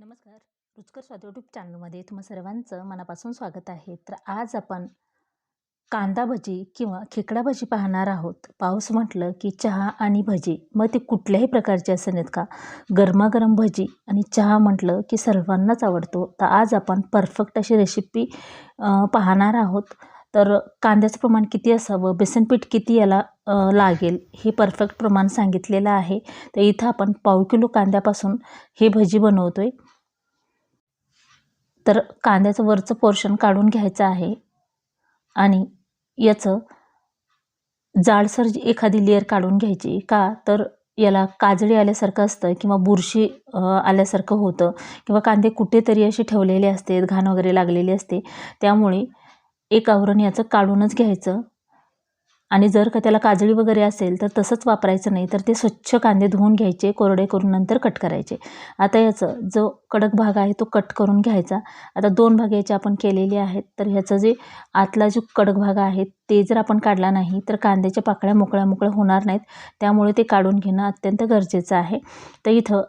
नमस्कार. रुचकर स्वाद यूट्यूब चॅनलमध्ये तुम्हा सर्वांचं मनापासून स्वागत आहे. तर आज आपण कांदा भजी किंवा खेकडा भजी पाहणार आहोत. पाऊस म्हटलं की चहा आणि भजी. मग ते कुठल्याही प्रकारचे असेल का? गरमागरम भजी आणि चहा म्हटलं की सर्वांनाच आवडतो. तर आज आपण परफेक्ट अशी रेसिपी पाहणार आहोत. तर कांद्याचं प्रमाण किती असावं? बेसनपीठ किती याला लागेल? हे परफेक्ट प्रमाण सांगितलेलं आहे. तर इथं आपण पाव किलो कांद्यापासून हे भजी बनवतो आहे तर कांद्याचं वरचं पोर्शन काढून घ्यायचं आहे. आणि याचं जाडसर एखादी लेअर काढून घ्यायची. का? तर याला काजळी आल्यासारखं असतं किंवा बुरशी आल्यासारखं होतं. किंवा कांदे कुठेतरी असे ठेवलेले असते घाण वगैरे लागलेली असते. त्यामुळे एक आवरण याचं काढूनच घ्यायचं. आणि जर का त्याला काजळी वगैरे असेल तर तसंच वापरायचं नाही तर ते स्वच्छ कांदे धुवून घ्यायचे कोरडे करून नंतर कट करायचे. आता याचं जो कडक भाग आहे तो कट करून घ्यायचा. आता दोन भाग याचे आपण केलेले आहेत तर ह्याचं जे आतला जो कडक भाग आहे ते जर आपण काढला नाही तर कांद्याच्या पाकळ्या मोकळ्या मोकळ्या होणार नाहीत. त्यामुळे ते काढून घेणं अत्यंत गरजेचं आहे. तर इथं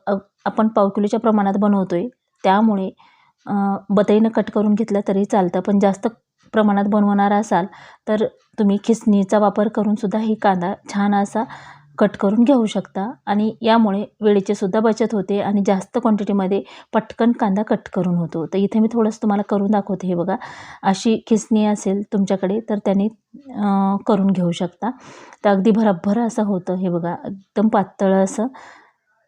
आपण पाव किलोच्या प्रमाणात बनवतो आहे त्यामुळे बतईनं कट करून घेतलं तरी चालतं. पण जास्त प्रमाणात बनवणार असाल तर तुम्ही खिसणीचा वापर करूनसुद्धा ही कांदा छान असा कट करून घेऊ शकता. आणि यामुळे वेळेचीसुद्धा बचत होते आणि जास्त क्वांटिटीमध्ये पटकन कांदा कट करून होतो. तर इथे मी थोडंसं तुम्हाला करून दाखवते हे बघा. अशी खिसणी असेल तुमच्याकडे तर त्याने करून घेऊ शकता. तर अगदी भरभर असं होतं हे बघा. एकदम पातळ असं.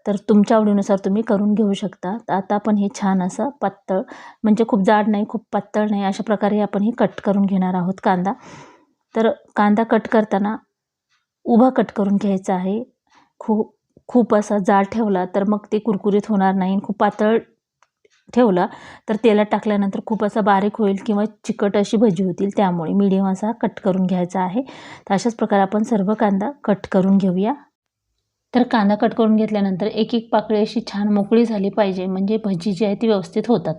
तर तुमच्या आवडीनुसार तुम्ही करून घेऊ शकता. तर आता आपण हे छान असं पातळ म्हणजे खूप जाड नाही खूप पातळ नाही अशा प्रकारे आपण हे कट करून घेणार आहोत कांदा. तर कांदा कट करताना उभा कट करून घ्यायचा आहे. खूप खूप असा जाड ठेवला तर मग ते कुरकुरीत होणार नाही. खूप पातळ ठेवला तर तेलात टाकल्यानंतर खूप असा बारीक होईल किंवा चिकट अशी भजी होतील. त्यामुळे मीडियम असा कट करून घ्यायचा आहे. तर अशाच प्रकारे आपण सर्व कांदा कट करून घेऊया. तर कांदा कट करून घेतल्यानंतर एक एक पाकळी अशी छान मोकळी झाली पाहिजे. म्हणजे भजी जी आहे ती व्यवस्थित होतात.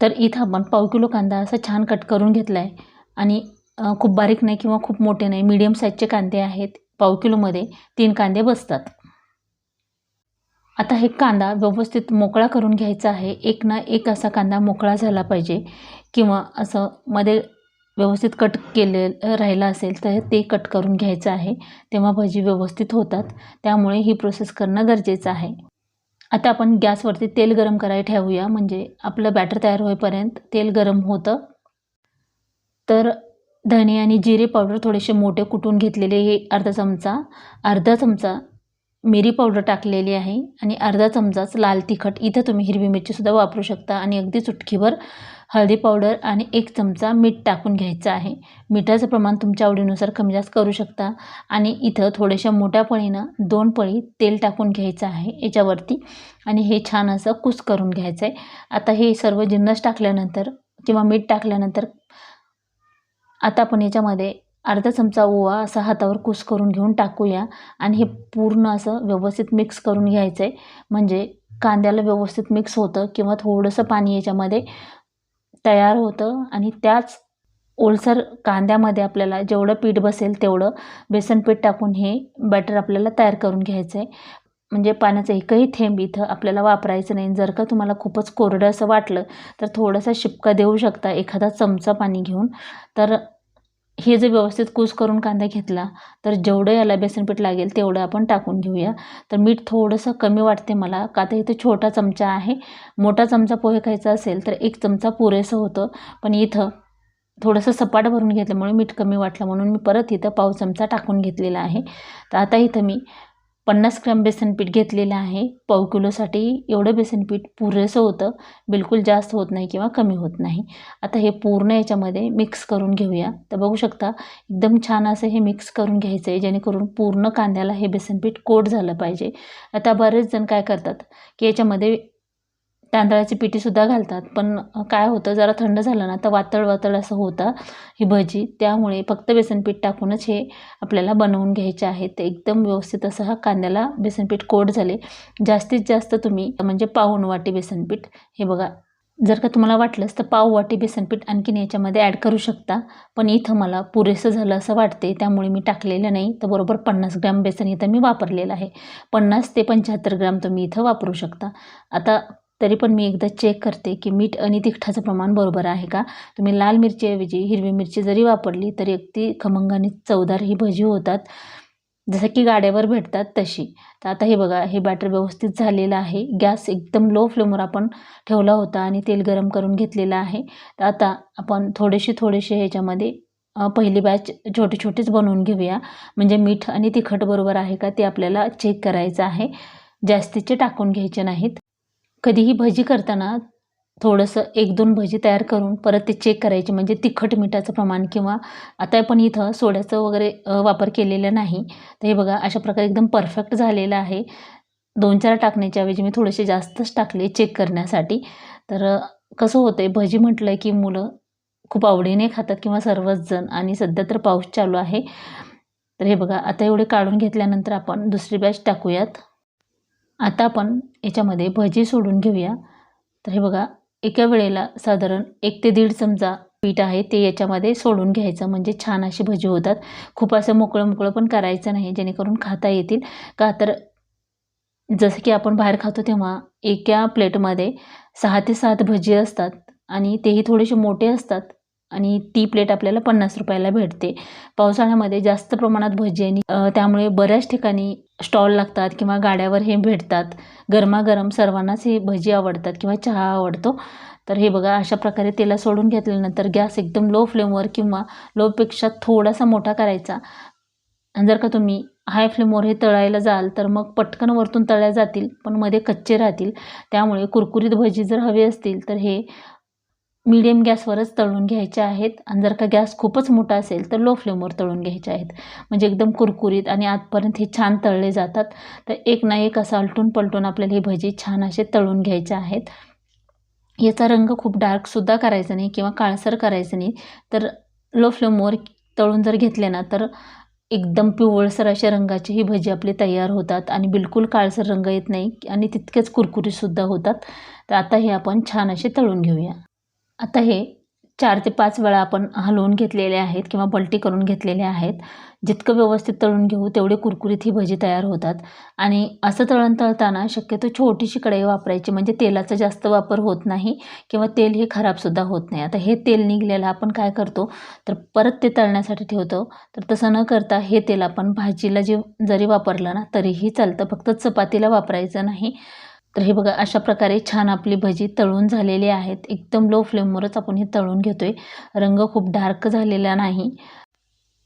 तर इथं आपण पाव किलो कांदा असा छान कट करून घेतला आहे आणि खूप बारीक नाही किंवा खूप मोठे नाही. मीडियम साईजचे कांदे आहेत. पाव किलोमध्ये तीन कांदे बसतात. आता हे कांदा व्यवस्थित मोकळा करून घ्यायचा आहे. एक ना एक असा कांदा मोकळा झाला पाहिजे. किंवा असं मध्ये व्यवस्थित कट केले राहिलं असेल तर ते कट करून घ्यायचं आहे. तेव्हा भजी व्यवस्थित होतात. त्यामुळे ही प्रोसेस करणं गरजेचं आहे. आता आपण गॅसवरती तेल गरम करायला ठेवूया. म्हणजे आपलं बॅटर तयार होईपर्यंत तेल गरम होतं. तर धणे आणि जिरे पावडर थोडेसे मोठे कुटून घेतलेले हे अर्धा चमचा अर्धा चमचा मिरी पावडर टाकलेली आहे आणि अर्धा चमचाच लाल तिखट. इथं तुम्ही हिरवी मिरचीसुद्धा वापरू शकता आणि अगदी चुटकीवर हळदी पावडर आणि एक चमचा मीठ टाकून घ्यायचं आहे. मिठाचं प्रमाण तुमच्या आवडीनुसार कमी जास्त करू शकता आणि इथं थोड्याशा मोठ्या पळीनं दोन पळी तेल टाकून घ्यायचं आहे याच्यावरती आणि हे छान असं कुस करून घ्यायचं आहे आता हे सर्व जिन्नस टाकल्यानंतर किंवा मीठ टाकल्यानंतर आता आपण याच्यामध्ये अर्धा चमचा ओवा असा हातावर कुस करून घेऊन टाकूया. आणि हे पूर्ण असं व्यवस्थित मिक्स करून घ्यायचं आहे म्हणजे कांद्याला व्यवस्थित मिक्स होतं किंवा थोडंसं पाणी याच्यामध्ये तयार होतं. आणि त्याच ओलसर कांद्यामध्ये आपल्याला जेवढं पीठ बसेल तेवढं बेसन पीठ टाकून हे बॅटर आपल्याला तयार करून घ्यायचं आहे म्हणजे पाण्याचं एकही थेंब इथं आपल्याला वापरायचं नाही. जर का तुम्हाला खूपच कोरडं असं वाटलं तर थोडासा शिपका देऊ शकता एखादा चमचा पाणी घेऊन. तर हे जे व्यवस्थित कूस करून कांदा घेतला तर जेवढं याला बेसनपीठ लागेल तेवढं आपण टाकून घेऊया. तर मीठ थोडंसं कमी वाटते मला का तर इथं छोटा चमचा आहे. मोठा चमचा पोहे खायचा असेल तर एक चमचा पुरेसं होतं. पण इथं थोडंसं सपाट भरून घेतल्यामुळे मीठ कमी वाटलं म्हणून मी परत इथं पाव चमचा टाकून घेतलेला आहे. तर आता इथं मी पन्नास ग्रॅम बेसनपीठ घेतलेलं आहे. पाव किलोसाठी एवढं बेसनपीठ पुरेसं होतं. बिलकुल जास्त होत नाही किंवा कमी होत नाही. आता हे पूर्ण याच्यामध्ये मिक्स करून घेऊया. तर बघू शकता एकदम छान असं हे मिक्स करून घ्यायचं आहे जेणेकरून पूर्ण कांद्याला हे बेसनपीठ कोट झालं पाहिजे. आता बरेच जण काय करतात की याच्यामध्ये तांदळाची पिठीसुद्धा घालतात. पण काय होतं जरा थंड झालं ना तर वातळ वातळ असं होतं ही भजी. त्यामुळे फक्त बेसनपीठ टाकूनच हे आपल्याला बनवून घ्यायचे आहेत. एकदम व्यवस्थित असं हा कांद्याला बेसनपीठ कोट झाले. जास्तीत जास्त तुम्ही म्हणजे पाऊण वाटी बेसनपीठ. हे बघा जर का तुम्हाला वाटलंच तर पाव वाटी बेसनपीठ आणखीन याच्यामध्ये ॲड करू शकता. पण इथं मला पुरेसं झालं असं वाटते. त्यामुळे मी टाकलेलं नाही. तर बरोबर पन्नास ग्रॅम बेसन इथं मी वापरलेलं आहे. पन्नास ते पंच्याहत्तर ग्राम तुम्ही इथं वापरू शकता. आता तरी पण मी एकदा चेक करते की मीठ आणि तिखटाचं प्रमाण बरोबर आहे का? तुम्ही लाल मिरचीऐवजी हिरवी मिरची जरी वापरली तरी अगदी खमंग आणि चवदार ही भजी होतात. जसं की गाड्यावर भेटतात तशी. तर आता हे बघा हे बॅटर व्यवस्थित झालेलं आहे. गॅस एकदम लो फ्लेमवर आपण ठेवला होता आणि तेल गरम करून घेतलेलं आहे. तर आता आपण थोडेसे थोडेसे ह्याच्यामध्ये पहिली बॅच छोटे छोटेच बनवून घेऊया. म्हणजे मीठ आणि तिखट बरोबर आहे का ते आपल्याला चेक करायचं आहे. जास्तीचे टाकून घ्यायचे नाहीत. कधीही भजी करताना थोडंसं एक दोन भजी तयार करून परत ते चेक करायचे. म्हणजे तिखट मिठाचं प्रमाण किंवा आता आपण इथं सोड्याचं वगैरे वापर केलेला नाही. तर हे बघा अशा प्रकारे एकदम परफेक्ट झालेलं आहे. दोन चार टाकण्याच्या ऐवजी मी थोडेसे जास्तच टाकले चेक करण्यासाठी. तर कसं होतं आहे भजी म्हटलं की मुलं खूप आवडीने खातात किंवा सर्वच जण आणि सध्या तर पाऊस चालू आहे. तर हे बघा आता एवढे काढून घेतल्यानंतर आपण दुसरी बॅच टाकूयात. आता आपण याच्यामध्ये भजी सोडून घेऊया. तर हे बघा एका वेळेला साधारण एक ते दीड चमचा पीठ आहे ते याच्यामध्ये सोडून घ्यायचं. म्हणजे छान अशी भजी होतात. खूप असं मोकळं मोकळं पण करायचं नाही जेणेकरून खाता येतील. का तर जसं की आपण बाहेर खातो तेव्हा एका प्लेटमध्ये सहा ते सात भजी असतात आणि तेही थोडेसे मोठे असतात. आणि ती प्लेट आपल्याला पन्नास रुपयाला भेटते. पावसाळ्यामध्ये जास्त प्रमाणात भजी आणि त्यामुळे बऱ्याच ठिकाणी स्टॉल लागतात किंवा गाड्यावर हे भेटतात. गरमागरम सर्वांनाच हे भजी आवडतात किंवा चहा आवडतो. तर हे बघा अशा प्रकारे तेला सोडून घेतल्यानंतर गॅस एकदम लो फ्लेमवर किंवा लोपेक्षा थोडासा मोठा करायचा. आणि जर का तुम्ही हाय फ्लेमवर हे तळायला जाल तर मग पटकन वरतून तळल्या जातील पण मध्ये कच्चे राहतील. त्यामुळे कुरकुरीत भजी जर हवी असतील तर हे मीडियम गॅसवरच तळून घ्यायचे आहेत. आणि जर का गॅस खूपच मोठा असेल तर लो फ्लेमवर तळून घ्यायचे आहेत. म्हणजे एकदम कुरकुरीत आणि आतपर्यंत हे छान तळले जातात. तर एक ना एक असं आलटून पलटून आपल्याला हे भजी छान असे तळून घ्यायचे आहेत. याचा रंग खूप डार्कसुद्धा करायचा नाही किंवा काळसर करायचं नाही. तर लो फ्लेमवर तळून जर घेतले ना तर एकदम पिवळसर अशा रंगाची ही भजी आपली तयार होतात. आणि बिलकुल काळसर रंग येत नाही आणि तितकेच कुरकुरीतसुद्धा होतात. तर आता हे आपण छान असे तळून घेऊया. आता हे चार ते पाच वेळा आपण हलवून घेतलेले आहेत किंवा पलटी करून घेतलेले आहेत. जितकं व्यवस्थित तळून घेऊ तेवढे कुरकुरीत ही भजी तयार होतात. आणि असं तळण तळताना शक्यतो छोटीशी कढई वापरायची म्हणजे तेलाचा जास्त वापर होत नाही किंवा तेल हे खराबसुद्धा होत नाही. आता हे तेल निघलेलं आपण काय करतो? तर परत ते तळण्यासाठी ठेवतो. तर तसं न करता हे तेल आपण भाजीला जे जरी वापरलं ना तरीही चालतं. फक्त चपातीला वापरायचं नाही. तर हे बघा अशा प्रकारे छान आपली भजी तळून झालेली आहेत. एकदम लो फ्लेमवरच आपण हे तळून घेतो आहे रंग खूप डार्क झालेला नाही.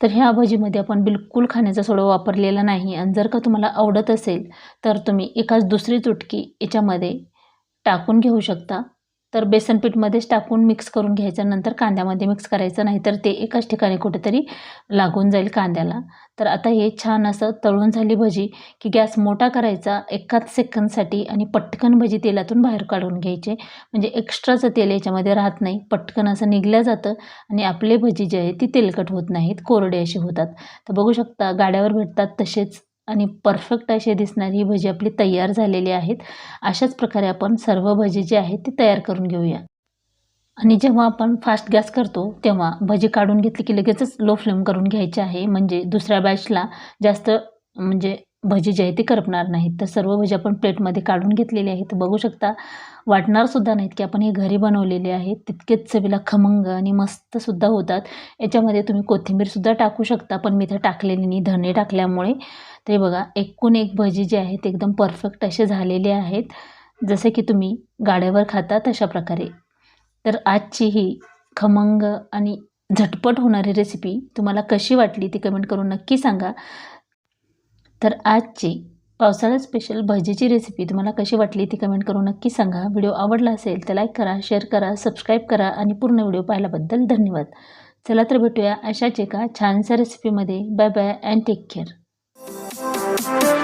तर ह्या भजीमध्ये आपण बिलकुल खाण्याचा सोडा वापरलेला नाही. आणि जर का तुम्हाला आवडत असेल तर तुम्ही एकाच दुसरी चुटकी याच्यामध्ये टाकून घेऊ शकता. तर बेसन पीठमध्येच टाकून मिक्स करून घ्यायचं नंतर कांद्यामध्ये मिक्स करायचं. नाही तर ते एकाच ठिकाणी कुठेतरी लागून जाईल कांद्याला. तर आता हे छान असं तळून झाली भजी की गॅस मोठा करायचा एकाच सेकंदसाठी आणि पटकन भजी तेलातून बाहेर काढून घ्यायचे. म्हणजे एक्स्ट्राचं तेल याच्यामध्ये राहत नाही. पटकन असं निघलं जातं आणि आपले भजी जे आहे ती तेलकट होत नाहीत कोरडे असे होतात. तर बघू शकता गाड्यावर भेटतात तसेच आणि परफेक्ट असे दिसणारी ही भजी आपली तयार झालेली आहेत. अशाच प्रकारे आपण सर्व भजी जी आहेत ती तयार करून घेऊया. आणि जेव्हा आपण फास्ट गॅस करतो तेव्हा भजी काढून घेतली की लगेचच लो फ्लेम करून घ्यायची आहे. म्हणजे दुसऱ्या बॅचला जास्त म्हणजे भजी जी आहे ती करपणार नाहीत. तर सर्व भजी आपण प्लेटमध्ये काढून घेतलेली आहेत. बघू शकता वाटणारसुद्धा नाहीत की आपण हे घरी बनवलेले आहेत. तितकेच चवीला खमंग आणि मस्तसुद्धा होतात. याच्यामध्ये तुम्ही कोथिंबीरसुद्धा टाकू शकता पण मी इथं टाकलेली नाही. धणे टाकल्यामुळे ते बघा एकूण एक भजी जे आहेत एकदम परफेक्ट असे झालेले आहेत. जसे की तुम्ही गाड्यावर खाता तशा प्रकारे. तर आजची ही खमंग आणि झटपट होणारी रेसिपी तुम्हाला कशी वाटली ती कमेंट करून नक्की सांगा. तर आजची पावसाळ्यात स्पेशल भजीची रेसिपी तुम्हाला कशी वाटली ती कमेंट करून नक्की सांगा. व्हिडिओ आवडला असेल तर लाईक करा शेअर करा सबस्क्राईब करा आणि पूर्ण व्हिडिओ पाहिल्याबद्दल धन्यवाद. चला तर भेटूया अशाच एका छानशा रेसिपीमध्ये bye bye and take care Bye.